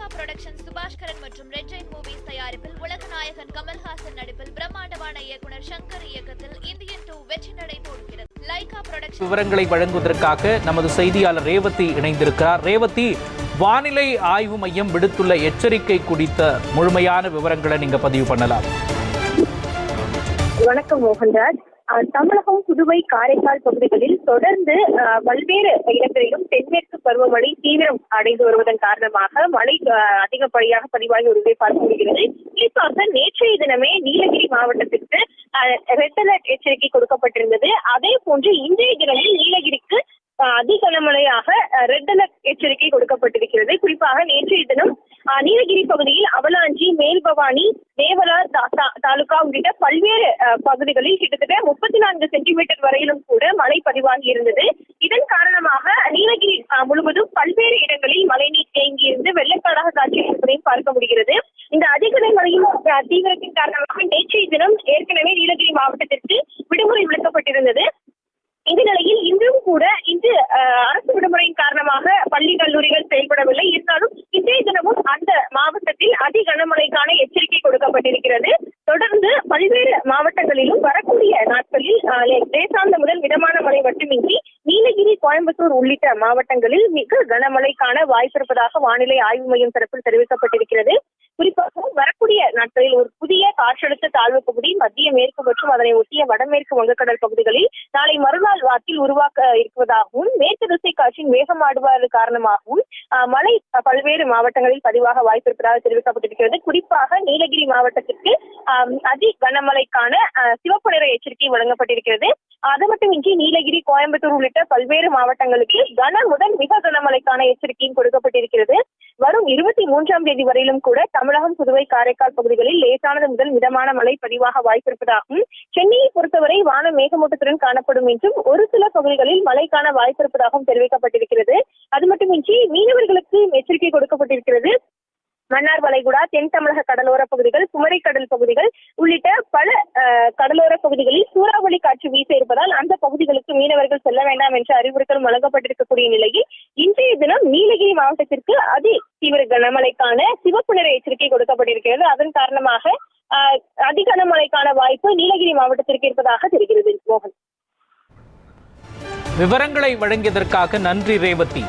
Lyca production Subaskaran மற்றும் red Jain movies தயாரிப்பில் உலகநாயகன் கமல்ஹாசன் நடிப்பில் பிரம்மாண்டமான இயக்குனர் சங்கர் இயக்கத்தில் இந்தியன் டூ வெற்றி நடை போடுகிறது லைகா புரொடக்ஷன் விவரங்களை வழங்குவதற்காக நமது செய்தியாளர் ரேவதி இணைந்திருக்கிறார். ரேவதி வானிலை ஆய்வு மையம் விடுத்துள்ள எச்சரிக்கை குறித்த முழுமையான விவரங்களை நீங்க பதிவு பண்ணலாம். வணக்கம் மோகன்ராஜ். தமிழகம் புதுவை காரைக்கால் பகுதிகளில் தொடர்ந்து பல்வேறு இடங்களிலும் தென்மேற்கு பருவமழை தீவிரம் அடைந்து வருவதன் காரணமாக மழை அதிகப்படியாக பதிவாகி வருவதை பார்க்க முடிகிறது. குறிப்பாக நேற்றைய தினமே நீலகிரி மாவட்டத்திற்கு ரெட் அலர்ட் எச்சரிக்கை கொடுக்கப்பட்டிருந்தது. அதே போன்று இன்றைய தினமும் நீலகிரிக்கு அதிகனமழையாக அதி ரெட் அலர்ட் எச்சரிக்கை கொடுக்கப்பட்டிருக்கிறது. குறிப்பாக நேற்றைய தினம் நீலகிரி பகுதியில் அவலாஞ்சி மேல்பவானி தேவலா தா- தா- தாலுகா உள்ளிட்ட பல்வேறு பகுதிகளில் கிட்டத்தட்ட நான்கு சென்டிமீட்டர் வரையிலும் கூட மழை பதிவாகி இருந்தது. இதன் காரணமாக நீலகிரி முழுவதும் பல்வேறு இடங்களில் மழைநீர் தேங்கியிருந்து வெள்ளக்காடாக காட்சி இருப்பதையும் பார்க்க முடிகிறது. இந்த அதிகனை மழையின் தீவிரத்தின் காரணமாக நேற்றைய தினம் ஏற்கனவே நீலகிரி மாவட்டத்திற்கு விடுமுறை விளக்கப்பட்டிருந்தது இந்த நிலையில் இன்றும் கூட இன்று அரசு விடுமுறையின் காரணமாக பள்ளி கல்லூரிகள் செயல்படவில்லை. இருந்தாலும் இன்றைய தினமும் அந்த மாவட்டத்தில் அதி கனமழைக்கான எச்சரிக்கை கொடுக்கப்பட்டிருக்கிறது. தொடர்ந்து பல்வேறு மாவட்டங்களிலும் வரக்கூடிய நாட்களில் லேசார்ந்த முதல் மிதமான மழை மட்டுமின்றி நீலகிரி கோயம்புத்தூர் உள்ளிட்ட மாவட்டங்களில் மிக கனமழைக்கான வாய்ப்பிருப்பதாக வானிலை ஆய்வு மையம் தரப்பில் தெரிவிக்கப்பட்டிருக்கிறது. குறிப்பாக வரக்கூடிய நாட்களில் ஒரு புதிய காற்றழுத்த தாழ்வு பகுதி மத்திய மேற்கு மற்றும் அதனை ஒட்டிய வடமேற்கு வங்கக்கடல் பகுதிகளில் நாளை மறுநாள் வாக்கில் உருவாக்க இருப்பதாகவும் மேற்கு திசை காற்றின் வேகமாடுவது காரணமாகவும் மழை பல்வேறு மாவட்டங்களில் பதிவாக வாய்ப்பு இருப்பதாக தெரிவிக்கப்பட்டிருக்கிறது. குறிப்பாக நீலகிரி மாவட்டத்திற்கு அதி கனமழைக்கான அஹ், சிவப்பு நிற எச்சரிக்கை வழங்கப்பட்டிருக்கிறது. அது மட்டுமின்றி நீலகிரி கோயம்புத்தூர் உள்ளிட்ட பல்வேறு மாவட்டங்களுக்கு கன முதல் மிக கனமழைக்கான எச்சரிக்கையும் கொடுக்கப்பட்டிருக்கிறது. வரும் இருபத்தி மூன்றாம் தேதி வரையிலும் கூட தமிழகம் புதுவை காரைக்கால் பகுதிகளில் லேசானது முதல் மிதமான மழை பதிவாக வாய்ப்பிருப்பதாகவும் சென்னையை பொறுத்தவரை வான மேகமூட்டத்துடன் காணப்படும் என்றும் ஒரு சில பகுதிகளில் மழைக்கான வாய்ப்பிருப்பதாகவும் தெரிவிக்கப்பட்டிருக்கிறது. அது மட்டுமின்றி மீனவர்களுக்கு எச்சரிக்கை கொடுக்கப்பட்டிருக்கிறது. மன்னார் வளைகுடா தென் தமிழக கடலோர பகுதிகள் குமரிக்கடல் பகுதிகள் உள்ளிட்ட பல கடலோர பகுதிகளில் சூறாவளி காற்று வீச இருப்பதால் அந்த பகுதிகளுக்கு மீனவர்கள் செல்ல வேண்டாம் என்ற அறிவுறுத்தல் வழங்கப்பட்டிருக்கக்கூடிய நிலையில் இன்றைய தினம் நீலகிரி மாவட்டத்திற்கு அதி தீவிர கனமழைக்கான சிவப்பு நிற எச்சரிக்கை கொடுக்கப்பட்டிருக்கிறது. அதன் காரணமாக அதி கனமழைக்கான வாய்ப்பு நீலகிரி மாவட்டத்திற்கு இருப்பதாக தெரிகிறது. மோகன். விவரங்களை வழங்கியதற்காக நன்றி ரேவதி.